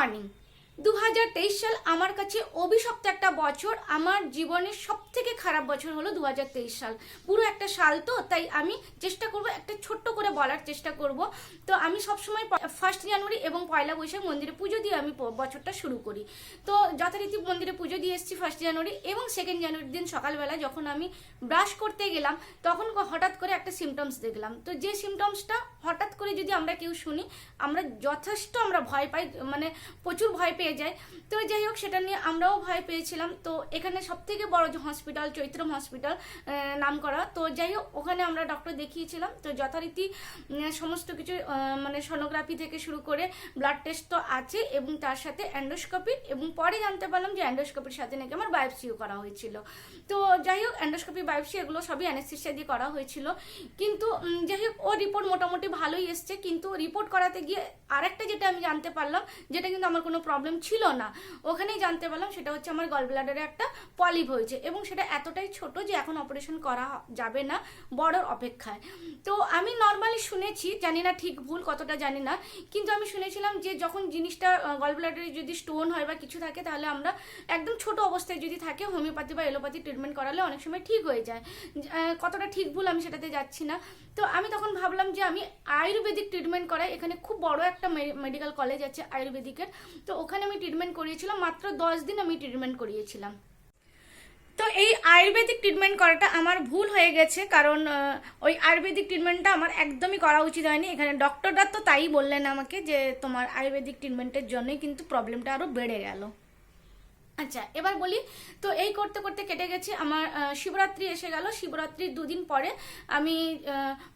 morning. দু হাজার তেইশ সাল আমার কাছে অভিশপ্ত একটা বছর। আমার জীবনের সব থেকে খারাপ বছর হলো দু হাজার তেইশ সাল। পুরো একটা সাল তো, তাই আমি চেষ্টা করব একটা ছোট্ট করে বলার চেষ্টা করব। তো আমি সবসময় ফার্স্ট জানুয়ারি এবং পয়লা বৈশাখ মন্দিরে পুজো দিয়ে আমি বছরটা শুরু করি। তো যথারীতি মন্দিরে পুজো দিয়ে এসেছি ফার্স্ট জানুয়ারি এবং সেকেন্ড জানুয়ারির দিন সকালবেলা যখন আমি ব্রাশ করতে গেলাম, তখন হঠাৎ করে একটা সিমটমস দেখলাম। তো যে সিমটমসটা হঠাৎ করে যদি আমরা কেউ শুনি, আমরা যথেষ্ট আমরা ভয় পাই মানে প্রচুর ভয় পেয়ে যাই তো যাই হোক, সেটা নিয়ে আমরাও ভয় পেয়েছিলাম। তো এখানে সব থেকে বড় যে হসপিটাল চৈত্রম হসপিটাল নাম করা তো যাই হোক, ওখানে আমরা ডক্টর দেখিয়েছিলাম। তো যথারীতি সমস্ত কিছু মানে সোনোগ্রাফি থেকে শুরু করে ব্লাড টেস্ট তো আছে এবং তার সাথে অ্যান্ডোস্কোপি এবং পরে জানতে পারলাম যে অ্যান্ডোস্কোপির সাথে নাকি আমার বায়োপসিও করা হয়েছিল। তো যাই হোক অ্যান্ডোস্কোপি বায়োপসি এগুলো সবই অ্যানেস্থেসিয়া দিয়ে করা হয়েছিল। কিন্তু যাই হোক, ও রিপোর্ট মোটামুটি ভালোই এসছে। কিন্তু রিপোর্ট করাতে গিয়ে আরেকটা যেটা আমি জানতে পারলাম, যেটা কিন্তু আমার কোনো প্রবলেম ছিল না। ওখানেই জানতে পারলাম সেটা হচ্ছে আমার গল ব্লাডারে একটা পলিপ হয়েছে এবং সেটা এতটাই ছোট যে এখন অপারেশন করা যাবে না বড়র অপেক্ষায়। তো আমি নর্মালি শুনেছি, জানি না ঠিক ভুল কতটা জানি না, কিন্তু আমি শুনেছিলাম যে যখন জিনিসটা গল ব্লাডারে যদি স্টোন হয় বা কিছু থাকে তাহলে আমরা একদম ছোট অবস্থায় যদি থাকে হোমিওপ্যাথি বা এলোপ্যাথি ট্রিটমেন্ট করালে অনেক সময় ঠিক হয়ে যায়। কতটা ঠিক ভুল আমি সেটাতে যাচ্ছি না। তো আমি তখন ভাবলাম যে আমি আয়ুর্বেদিক ট্রিটমেন্ট করাই। এখানে খুব বড় একটা মেডিকেল কলেজ আছে আয়ুর্বেদিকের। তো ওখানে আমি ট্রিটমেন্ট করিয়েছিলাম, মাত্র দশ দিন আমি ট্রিটমেন্ট করিয়েছিলাম। তো এই আয়ুর্বেদিক ট্রিটমেন্ট করাটা আমার ভুল হয়ে গেছে, কারণ ওই আয়ুর্বেদিক ট্রিটমেন্টটা আমার একদমই করা উচিত হয়নি। এখানে ডক্টররা তো তাই বললেন আমাকে যে তোমার আয়ুর্বেদিক ট্রিটমেন্টের জন্যই কিন্তু প্রবলেমটা আরও বেড়ে গেল। আচ্ছা এবার বলি, তো এই করতে করতে কেটে গেছে, আমার শিবরাত্রি এসে গেল। শিবরাত্রির দুদিন পরে আমি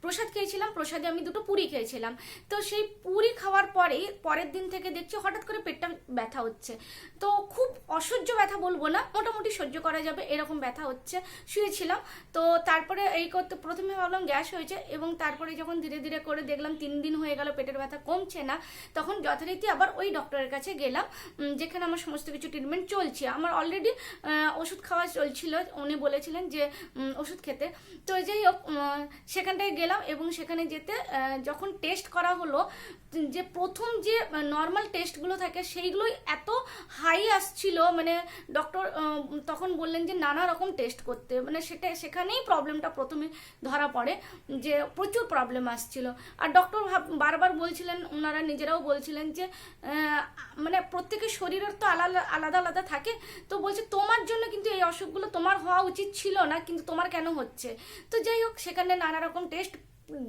প্রসাদ খেয়েছিলাম। প্রসাদে আমি দুটো পুরি খেয়েছিলাম। তো সেই পুরি খাওয়ার পরেই পরের দিন থেকে দেখছি হঠাৎ করে পেটটা ব্যথা হচ্ছে। তো খুব অসহ্য ব্যথা বলব না, মোটামুটি সহ্য করা যাবে, এরকম ব্যথা হচ্ছে। শুয়েছিলাম। তো তারপরে এই করতে, প্রথমে ভাবলাম গ্যাস হয়েছে এবং তারপরে যখন ধীরে ধীরে করে দেখলাম তিন দিন হয়ে গেল পেটের ব্যথা কমছে না, তখন যথারীতি আবার ওই ডক্টরের কাছে গেলাম যেখানে আমার সমস্ত কিছু ট্রিটমেন্ট চলছে। আমার অলরেডি ওষুধ খাওয়া চলছিল। উনি বলেছিলেন যে ওষুধ খেতে। তো যাই হোক সেখানটায় গেলাম এবং সেখানে যেতে যখন টেস্ট করা হলো, যে প্রথম যে নর্মাল টেস্টগুলো থাকে, সেইগুলোই এত হাই আসছিল। মানে ডক্টর তখন বললেন যে, নানা রকম টেস্ট করতে। মানে সেটা, সেখানেই প্রবলেমটা প্রথমে ধরা পড়ে, যে প্রচুর প্রবলেম আসছিল। আর ডক্টর বারবার বলছিলেন ওনারা নিজেরাও বলছিলেন যে মানে প্রত্যেকের শরীরের তো আলাদা আলাদা আলাদা থাকে। তো বলছে, তোমার জন্য কিন্তু এই অসুখগুলো তোমার হওয়া উচিত ছিল না, কিন্তু তোমার কেন হচ্ছে? তো যাই হোক, সেখানে নানা রকম টেস্ট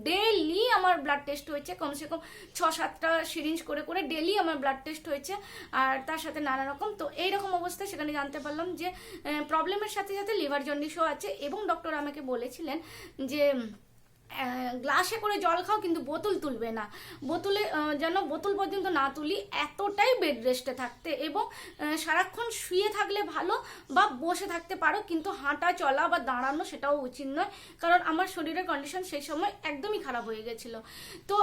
ডেলি আমার ব্লাড টেস্ট হয়েছে। কমসে কম ছ সাতটা সিরিঞ্জ করে করে ডেলি আমার ব্লাড টেস্ট হয়েছে। আর তার সাথে নানা রকম, তো এইরকম অবস্থায় সেখানে জানতে পারলাম যে প্রবলেমের সাথে সাথে লিভার জন্ডিসও আছে। এবং ডক্টর আমাকে বলেছিলেন যে গ্লাসে করে জল খাও, কিন্তু বোতল তুলবে না। বোতলে যেন বোতল পর্যন্ত না তুলি, এতটাই বেড রেস্টে থাকতে এবং সারাক্ষণ শুয়ে থাকলে ভালো বা বসে থাকতে পারো, কিন্তু হাঁটা, চলা বা দাঁড়ানো সেটাও উচিত নয়, কারণ আমার শরীরের কন্ডিশন সেই সময় একদমই খারাপ হয়ে গেছিল। তো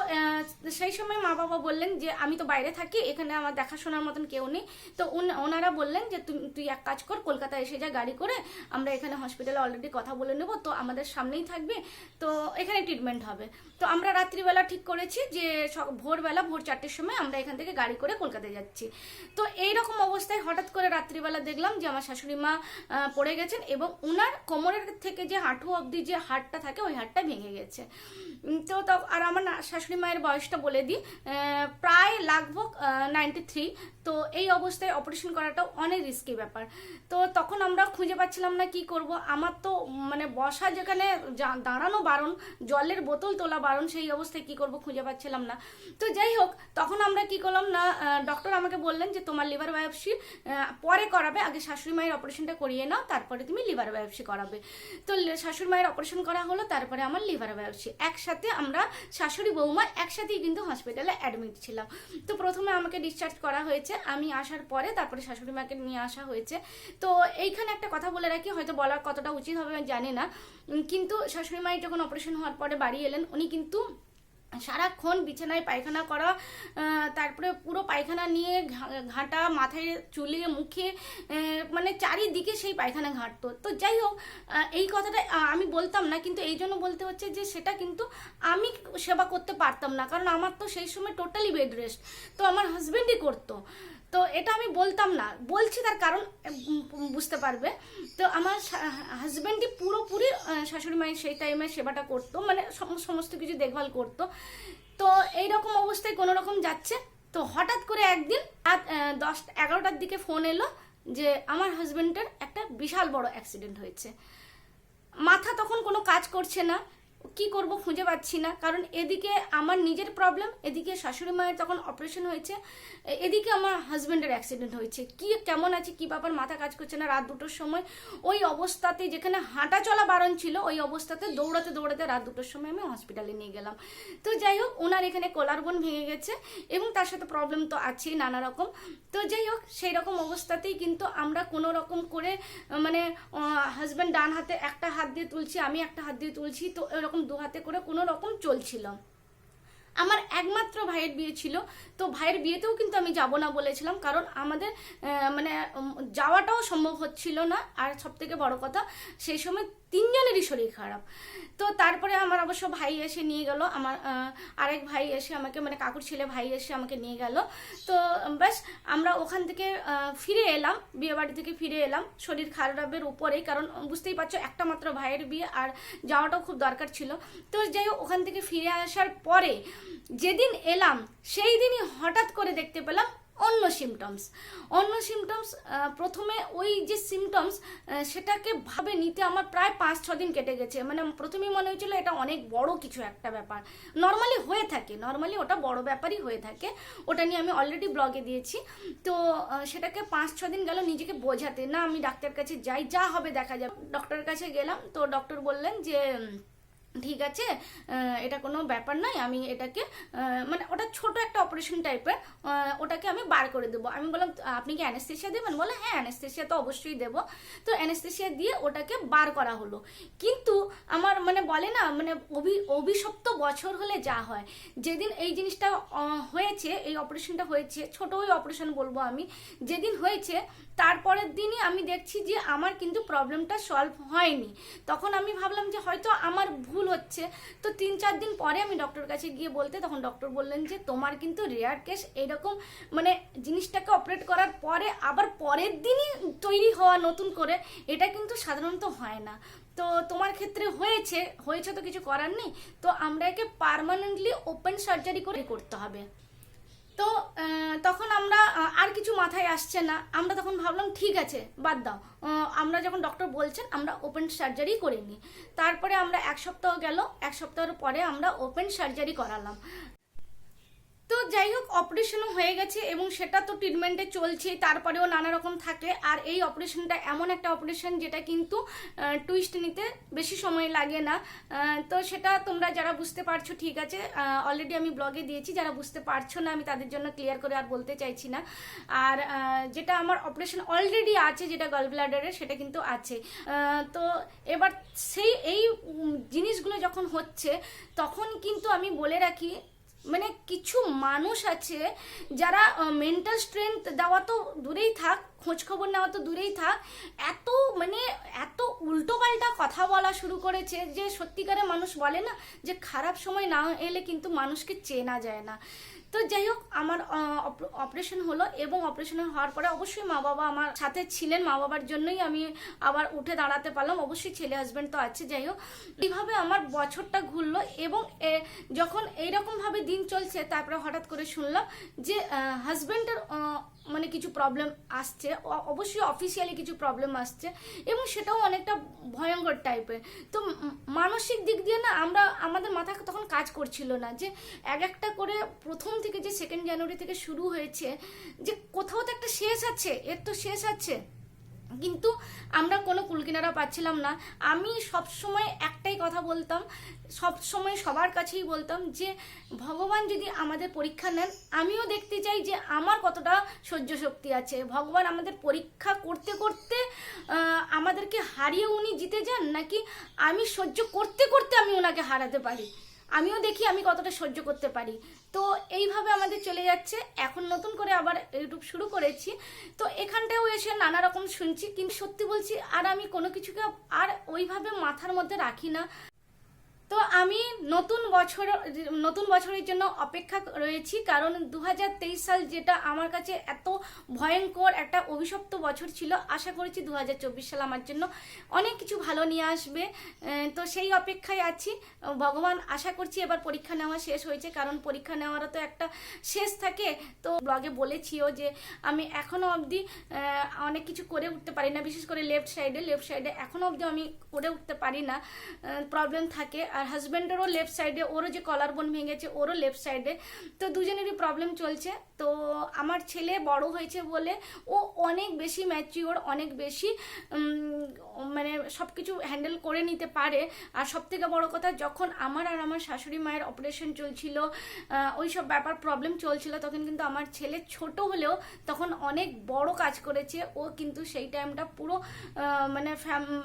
সেই সময় মা বাবা বললেন যে, আমি তো বাইরে থাকি, এখানে আমার দেখাশোনার মতন কেউ নেই। তো ওনারা বললেন যে, তুই তুই এক কাজ কর, কলকাতায় এসে যা গাড়ি করে, আমরা এখানে হসপিটালে অলরেডি কথা বলে নেব, তো আমাদের সামনেই থাকবে। তো এখানে ট্রিটমেন্ট হবে। তো আমরা রাত্রিবেলা ঠিক করেছি যে ভোরবেলা ভোর চারটের সময় আমরা এখান থেকে গাড়ি করে কলকাতায় যাচ্ছি। তো এই রকম অবস্থায় হঠাৎ করে রাত্রিবেলা দেখলাম যে আমার শাশুড়ি মা পড়ে গেছেন এবং ওনার কোমরের থেকে যে হাঁটু অবধি যে হাড়টা থাকে ওই হাড়টা ভেঙে গেছে। তো আর আমার শাশুড়ি মায়ের বয়সটা বলে দিই প্রায় লাগভগ নাইনটি থ্রি তো এই অবস্থায় অপারেশন করাটাও অনেক রিস্কি ব্যাপার। তো তখন আমরা খুঁজে পাচ্ছিলাম না কি করব। আমার তো মানে বসা যেখানে দাঁড়ানো বারণ জলের বোতল তোলা বারণ সেই অবস্থায় কি করব খুঁজে পাচ্ছিলাম না। তো যাই হোক, তখন আমরা কি করলাম না ডক্টর আমাকে বললেন যে তোমার লিভার বায়োপসি পরে করাবে, আগে শাশুড়ি মায়ের অপারেশনটা করিয়ে নাও, তারপরে তুমি লিভার বায়োপসি করাবে। তো শাশুড়ি মায়ের অপারেশন করা হলো, তারপরে আমার লিভার বায়োপসি একসাথে আমরা শাশুড়ি বৌমা একসাথেই কিন্তু হসপিটালে অ্যাডমিট ছিলাম। তো প্রথমে আমাকে ডিসচার্জ করা হয়েছে, আমি আসার পরে তারপরে শাশুড়ি মাকে নিয়ে আসা হয়েছে। তো এইখানে একটা কথা বলে রাখি, হয়তো বলার কতটা উচিত হবে আমি জানি না। কিন্তু শাশুড়ি মায়ের যখন অপারেশন হওয়ার পরে বাড়ি এলেন। উনি কিন্তু সারাক্ষণ বিছানায় পায়খানা করা তারপরে পুরো পায়খানা নিয়ে ঘাঁটা মাথায় চুলে মুখে মানে চারিদিকে সেই পায়খানা ঘাঁটতো। তো যাই হোক এই কথাটা আমি বলতাম না, কিন্তু এই জন্য বলতে হচ্ছে যে সেটা কিন্তু আমি সেবা করতে পারতাম না, কারণ আমার তো সেই সময় টোটালি বেড রেস্ট তো আমার হাজব্যান্ডই করতো। তো এটা আমি বলতাম না। বলছি তার কারণ বুঝতে পারবে। তো আমার হাজব্যান্ডই পুরোপুরি শাশুড়ি মায়ের সেই টাইমে সেবাটা করতো মানে সমস্ত কিছু দেখভাল করতো। তো এই রকম অবস্থায় কোনো রকম যাচ্ছে। তো হঠাৎ করে একদিন রাত দশটা, এগারোটার দিকে ফোন এলো যে আমার হাজব্যান্ডের একটা বিশাল বড় অ্যাক্সিডেন্ট হয়েছে। মাথা তখন কোনো কাজ করছে না। কি করব খুঁজে পাচ্ছি না। কারণ এদিকে আমার নিজের প্রবলেম এদিকে শাশুড়ি মায়ের তখন অপারেশন হয়েছে এদিকে আমার হাজব্যান্ডের অ্যাক্সিডেন্ট হয়েছে। কি কেমন আছে, কি ব্যাপার, মাথা কাজ করছে না রাত দুটোর সময়। ওই অবস্থাতে যেখানে হাঁটা চলা বারণ ছিল, ওই অবস্থাতে দৌড়াতে দৌড়াতে রাত দুটোর সময় আমি হসপিটালে নিয়ে গেলাম। তো যাই হোক ওনার এখানে কোলারবোন ভেঙে গেছে এবং তার সাথে প্রবলেম তো আছেই নানা রকম। তো যাই হোক, সেই রকম অবস্থাতেই কিন্তু আমরা কোনো রকম করে মানে হাজব্যান্ড ডান হাতে একটা হাত দিয়ে তুলছি, আমি একটা হাত দিয়ে তুলছি। তো এরকম দু হাতে করে কোনো রকম চলছিল। আমার একমাত্র ভাইয়ের বিয়ে ছিল, তো ভাইয়ের বিয়েতেও কিন্তু আমি যাব না বলেছিলাম, কারণ আমাদের মানে যাওয়াটাও সম্ভব হচ্ছিল না। আর সব থেকে বড় কথা, সেই সময় তিনজনেরই শরীর খারাপ। তো তারপরে আমার অবশ্য ভাই এসে নিয়ে গেল, আমার আরেক ভাই এসে আমাকে মানে কাকুর ছেলে ভাই এসে আমাকে নিয়ে গেল। তো ব্যাস, আমরা ওখান থেকে ফিরে এলাম বিয়ে বাড়ি থেকে ফিরে এলাম, শরীর খারাপের উপরেই, কারণ বুঝতেই পারছ একটা মাত্র ভাইয়ের বিয়ে আর যাওয়াটাও খুব দরকার ছিল। তো যাই হোক, ওখান থেকে ফিরে আসার পরে যেদিন এলাম, সেই দিনই হঠাৎ করে দেখতে পেলাম অন্য সিমটমস অন্য সিমটমস প্রথমে ওই যে সিমটমস সেটাকে ভাবে নিতে আমার প্রায় পাঁচ, ছ দিন কেটে গেছে। মানে প্রথমেই মনে হয়েছিল এটা অনেক বড় কিছু একটা ব্যাপার। নর্মালি হয়ে থাকে নর্মালি ওটা বড় ব্যাপারই হয়ে থাকে। ওটা নিয়ে আমি অলরেডি ব্লগে দিয়েছি। তো সেটাকে পাঁচ, ছ দিন গেল নিজেকে বোঝাতে। না, আমি ডাক্তার কাছে যাই, যা হবে দেখা যাবে। ডক্টরের কাছে গেলাম, তো ডক্টর বললেন যে ঠিক আছে এটা কোনো ব্যাপার নয়, আমি এটাকে মানে ওটা ছোট একটা অপারেশন টাইপের ওটাকে আমি বার করে দেবো। আমি বললাম, আপনি কি অ্যানেস্থেশিয়া দেবেন? বলে হ্যাঁ অ্যানেস্থেশিয়া তো অবশ্যই দেবো। তো অ্যানেস্থেশিয়া দিয়ে ওটাকে বার করা হলো। কিন্তু আমার মানে বলে না মানে অভি, অভিশপ্ত বছর হলে যা হয়। যেদিন এই জিনিসটা হয়েছে, এই অপারেশনটা হয়েছে, ছোট ওই অপারেশন বলব আমি, যেদিন হয়েছে, তারপরের দিনই আমি দেখছি যে আমার কিন্তু প্রবলেমটা সলভ হয়নি। তখন আমি ভাবলাম যে হয়তো আমার ভুল হচ্ছে। তো তিন চার দিন পরে আমি ডক্টর কাছে গিয়ে বলতে তখন ডক্টর বললেন যে, তোমার কিন্তু রেয়ার কেস এইরকম মানে জিনিসটাকে অপারেট করার পরে আবার পরের দিনই তৈরি হওয়া নতুন করে, এটা কিন্তু সাধারণত হয় না। তো তোমার ক্ষেত্রে হয়েছে হয়েছে তো কিছু করার নেই। তো আমরা একে পারমানেন্টলি ওপেন সার্জারি করে করতে হবে। তো তখন আমরা আর কিছু মাথায় আসছে না। আমরা তখন ভাবলাম, ঠিক আছে, বাদ দাও। আমরা যখন ডক্টর বলছেন, আমরা ওপেন সার্জারি করে নিই। তারপরে আমরা এক সপ্তাহ গেল, এক সপ্তাহের পরে আমরা ওপেন সার্জারি করালাম। তো যাই হোক অপারেশনও হয়ে গেছে এবং সেটা তো ট্রিটমেন্টে চলছে তারপরেও নানা রকম থাকে। আর এই অপারেশনটা এমন একটা অপারেশন যেটা কিন্তু টুইস্ট নিতে বেশি সময় লাগে না। তো সেটা তোমরা যারা বুঝতে পারছ, ঠিক আছে। অলরেডি আমি ব্লগে দিয়েছি, যারা বুঝতে পারছ না, আমি তাদের জন্য ক্লিয়ার করে আর বলতে চাইছি না। আর যেটা আমার অপারেশন অলরেডি আছে, যেটা গল ব্লাডারের সেটা কিন্তু আছে। তো এবার সেই, এই জিনিসগুলো যখন হচ্ছে, তখন কিন্তু আমি বলে রাখি মানে কিছু মানুষ আছে যারা মেন্টাল স্ট্রেংথ দেওয়া তো দূরেই থাক, খোঁজখবর নেওয়া তো দূরেই থাক, এত মানে এত উল্টোপাল্টা কথা বলা শুরু করেছে যে সত্যিকারে মানুষ বলে না যে খারাপ সময় না এলে কিন্তু মানুষকে চেনা যায় না। তো যাই হোক, আমার অপারেশন হলো এবং অপারেশন হওয়ার পরে অবশ্যই মা বাবা আমার সাথে ছিলেন। মা বাবার জন্যই আমি আবার উঠে দাঁড়াতে পারলাম। অবশ্যই ছেলে হাজব্যান্ড তো আছে, যাই হোক। এইভাবে আমার বছরটা ঘুরলো এবং যখন এইরকমভাবে দিন চলছে, তারপরে হঠাৎ করে শুনলাম যে হাজব্যান্ডের মানে কিছু প্রবলেম আসছে। অবশ্যই অফিসিয়ালি কিছু প্রবলেম আসছে এবং সেটাও অনেকটা ভয়ঙ্কর টাইপের তো মানসিক দিক দিয়ে না আমরা, আমাদের মাথা তখন কাজ করছিল না যে, এক একটা করে প্রথম থেকে যে সেকেন্ড জানুয়ারি থেকে শুরু হয়েছে, যে কোথাও তো একটা শেষ আছে, এর তো শেষ আছে। কিন্তু আমরা কোনো কুলকিনারা পাচ্ছিলাম না। আমি সব সময় একটাই কথা বলতাম সব সময় সবার কাছেই বলতাম যে, ভগবান যদি আমাদের পরীক্ষা নেন, আমিও দেখতে চাই যে আমার কতটা সহ্য শক্তি আছে। ভগবান আমাদের পরীক্ষা করতে করতে আমাদেরকে হারিয়ে উনি জিতে যান, নাকি আমি সহ্য করতে করতে আমি ওনাকে হারাতে পারি? আমিও দেখি আমি কতটা সহ্য করতে পারি। তো এইভাবে আমাদের চলে যাচ্ছে। এখন নতুন করে আবার ইউটিউব শুরু করেছি। তো এখানটাও এসে নানা রকম শুনছি। কিন্তু সত্যি বলছি, আর আমি কোনো কিছুকে আর ওইভাবে মাথার মধ্যে রাখি না। তো আমি নতুন বছর, নতুন বছরের জন্য অপেক্ষা রয়েছি, কারণ দু হাজার তেইশ সাল যেটা আমার কাছে এত ভয়ঙ্কর একটা অভিশপ্ত বছর ছিল, আশা করেছি দু হাজার চব্বিশ সাল আমার জন্য অনেক কিছু ভালো নিয়ে আসবে তো সেই অপেক্ষায় আছি। ভগবান, আশা করছি এবার পরীক্ষা নেওয়া শেষ হয়েছে, কারণ পরীক্ষা নেওয়ারও তো একটা শেষ থাকে। তো ব্লগে বলেছিও যে আমি এখনও অবধি অনেক কিছু করে উঠতে পারি না, বিশেষ করে লেফট সাইডে লেফট সাইডে এখনও অবধি আমি করে উঠতে পারি না প্রবলেম থাকে। আর হাজব্যান্ডেরও লেফট সাইডে ওরও যে কলার বোন ভেঙেছে, ওরও লেফট সাইডে তো দুজনেরই প্রবলেম চলছে। তো আমার ছেলে বড় হয়েছে বলে ও অনেক বেশি ম্যাচিওর অনেক বেশি মানে সব কিছু হ্যান্ডেল করে নিতে পারে। আর সব থেকে বড় কথা, যখন আমার আর আমার শাশুড়ি মায়ের অপারেশন চলছিল ওই সব ব্যাপার প্রবলেম চলছিল, তখন কিন্তু আমার ছেলে ছোট হলেও তখন অনেক বড় কাজ করেছে। ও কিন্তু সেই টাইমটা পুরো মানে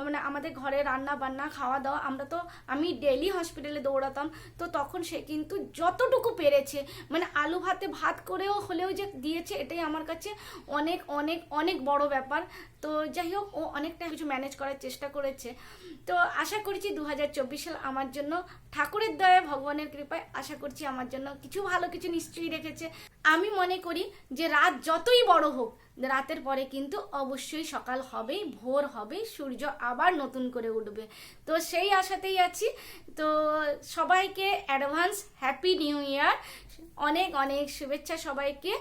মানে আমাদের ঘরে রান্না বান্না খাওয়া দাওয়া আমরা তো, আমি ডেলি হসপিটালে দৌড়াতাম, তো তখন সে কিন্তু যতটুকু পেরেছে মানে আলু ভাতে ভাত করেও হলেও যে দিয়েছে, এটাই আমার কাছে অনেক অনেক অনেক বড় ব্যাপার। তো যাই হোক, ও অনেকটা কিছু ম্যানেজ করার চেষ্টা করেছে। তো আশা করছি দু হাজার চব্বিশ সাল আমার জন্য ঠাকুরের দয়া ভগবানের কৃপায় আশা করছি আমার জন্য কিছু ভালো কিছু নিশ্চয়ই রেখেছে। আমি মনে করি যে রাত যতই বড় হোক, রাতের পরে কিন্তু অবশ্যই সকাল হবেই, ভোর হবেই, সূর্য আবার নতুন করে উঠবে। তো সেই আশাতেই আছি। তো সবাইকে অ্যাডভান্স হ্যাপি নিউ ইয়ার অনেক অনেক শুভেচ্ছা সবাইকে।